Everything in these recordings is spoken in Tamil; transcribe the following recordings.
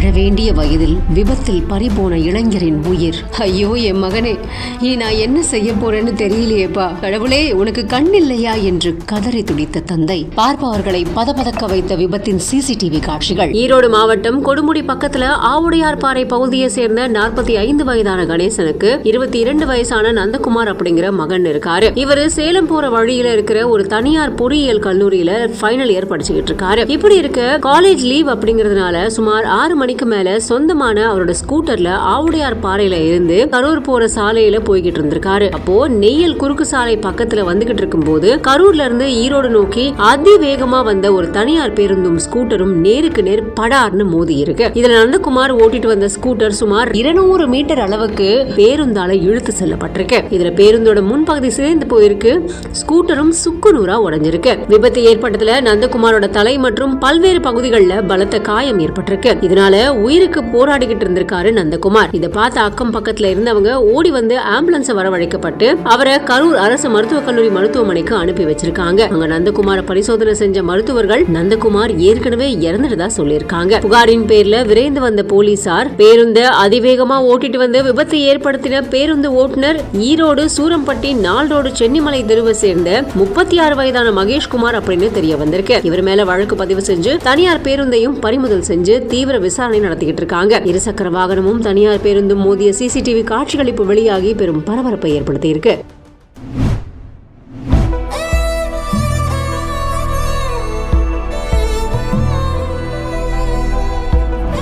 சிறிய வயதில் விபத்தில் பறிபோன இளைஞரின் உயிர். ஐயோ என் மகனே இனி நான் என்ன செய்ய போறேன்னு தெரியலையேப்பா. கடவுளே உனக்கு கண் இல்லையா என்று கதறி துடித்த தந்தை. பார்ப்பவர்களை பதபதக்க வைத்த விபத்தின் சிசிடிவி காட்சிகள். ஈரோடு மாவட்டம் கொடுமுடி பக்கத்துல ஆவுடையார்பாறை பகுதியை சேர்ந்த நாற்பத்தி ஐந்து வயதான கணேசனுக்கு இருபத்தி இரண்டு வயசான நந்தகுமார் அப்படிங்கிற மகன் இருக்காரு. இவரு சேலம் போற வழியில இருக்கிற ஒரு தனியார் பொறியியல் கல்லூரியில ஃபைனல் இயர் படிச்சுக்கிட்டு இருக்காரு. இப்படி இருக்க காலேஜ் லீவ் அப்படிங்கறதுனால சுமார் ஆறு மணிக்கு மேல சொந்தமான அவரோட ஸ்கூட்டர்ல ஆவுடையார் பாறையில இருந்து கரூர் போற சாலையில போய்கிட்டு இருந்திருக்காரு. அப்போ நெய்யல் குறுக்கு சாலை பக்கத்துல வந்துகிட்டு இருக்கும்போது கரூர்ல இருந்து ஈரோடு நோக்கி அதிவேகமா வந்த ஒரு தனியார் பேருந்தும் ஸ்கூட்டரும் நேருக்கு நேர் படார்னு மோதி இருக்கு. இதுல நந்தகுமார் ஓட்டிட்டு வந்த ஸ்கூட்டர் சுமார் இருநூறு மீட்டர் அளவுக்கு பேருந்தால இழுத்து செல்லப்பட்டிருக்கு. இதுல பேருந்தோட முன்பகுதி சிதைந்து போயிருக்கு. ஸ்கூட்டரும் சுக்கு நூறா உடஞ்சிருக்கு. விபத்து ஏற்பட்டதுல நந்தகுமாரோட தலை மற்றும் பல்வேறு பகுதிகளில் பலத்த காயம் ஏற்பட்டிருக்கு. இதனால உயிருக்கு போராடிக்கிட்டு இருந்திருக்காரு நந்தகுமார். இதை பார்த்த அக்கம் பக்கத்துல இருந்தவங்க ஓடி வந்து ஆம்புலன்ஸ் வரவழைக்கப்பட்டு அவரை கரூர் அரசு மருத்துவக் கல்லூரி மருத்துவமனைக்கு அனுப்பி வச்சிருக்காங்க. அங்க நந்தகுமார பரிசோதனை செஞ்ச மருத்துவர்கள் நந்தகுமார் ஏற்கனவே இறந்துட்டதா சொல்லியிருக்காங்க. புகாரின் பேர்ல விரைந்து வந்த போலீசார் பேருந்த அதிவேகமா ஓட்டிட்டு வந்து விபத்தை ஏற்படுத்தின பேருந்து ஓட்டுநர் ஈரோடு சூரம்பட்டி நாள் ரோடு சென்னிமலை தெருவை சேர்ந்த முப்பத்தி ஆறு வயதான மகேஷ்குமார் அப்படின்னு தெரிய வந்திருக்கு. இவர் மேல வழக்கு பதிவு செஞ்சு தனியார் பேருந்தையும் பறிமுதல் செஞ்சு தீவிர விசாரணை நடத்திக்கிட்டு இருக்காங்க. இருசக்கர வாகனமும் தனியார் பேருந்தும் மோதிய சிசிடிவி காட்சிகள் இப்போ வெளியாகி பெரும் பரபரப்பை ஏற்படுத்தியிருக்கு.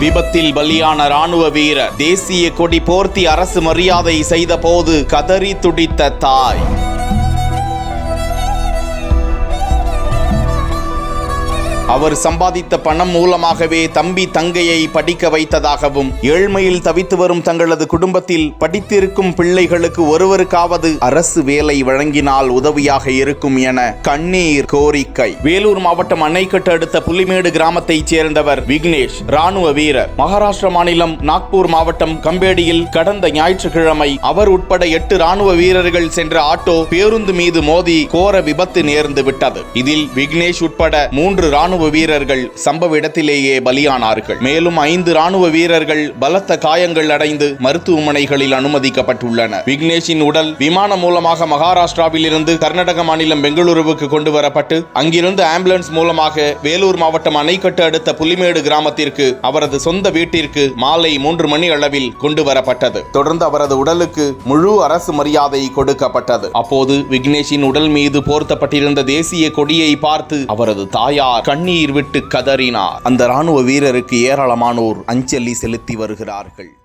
விபத்தில் பலியான ராணுவ வீரர் தேசிய கொடி போர்த்தி அரசு மரியாதை செய்த போது கதறி துடித்த தாய். அவர் சம்பாதித்த பணம் மூலமாகவே தம்பி தங்கையை படிக்க வைத்ததாகவும் ஏழ்மையில் தவித்து வரும் தங்களது குடும்பத்தில் படித்திருக்கும் பிள்ளைகளுக்கு ஒருவருக்காவது அரசு வேலை வழங்கினால் உதவியாக இருக்கும் என கண்ணீர் கோரிக்கை. வேலூர் மாவட்டம் அணைக்கட்டு அடுத்த புலிமேடு கிராமத்தைச் சேர்ந்தவர் விக்னேஷ் ராணுவ வீரர். மகாராஷ்டிர மாநிலம் நாக்பூர் மாவட்டம் கம்பேடியில் கடந்த ஞாயிற்றுக்கிழமை அவர் உட்பட எட்டு ராணுவ வீரர்கள் சென்ற ஆட்டோ பேருந்து மீது மோதி கோர விபத்து நேர்ந்து விட்டது. இதில் விக்னேஷ் உட்பட மூன்று ராணுவ வீரர்கள் சம்பவ இடத்திலேயே பலியானார்கள். மேலும் ஐந்து ராணுவ வீரர்கள் பலத்த காயங்கள் அடைந்து மருத்துவமனைகளில் அனுமதிக்கப்பட்டுள்ளனர். விக்னேஷின் உடல் விமானம் மூலமாக மகாராஷ்டிராவில் இருந்து கர்நாடக மாநிலம் பெங்களூருவுக்கு கொண்டு வரப்பட்டு அங்கிருந்து ஆம்புலன்ஸ் மூலமாக வேலூர் மாவட்டம் அணைக்கட்டு அடுத்த புலிமேடு கிராமத்திற்கு அவரது சொந்த வீட்டிற்கு மாலை மூன்று மணி அளவில் கொண்டு வரப்பட்டது. தொடர்ந்து அவரது உடலுக்கு முழு அரசு மரியாதை கொடுக்கப்பட்டது. அப்போது விக்னேஷின் உடல் மீது போர்த்தப்பட்டிருந்த தேசிய கொடியை பார்த்து அவரது தாயார் கண்ணீர் விட்டு கதறினார். அந்த ராணுவ வீரருக்கு ஏராளமானோர் அஞ்சலி செலுத்தி வருகிறார்கள்.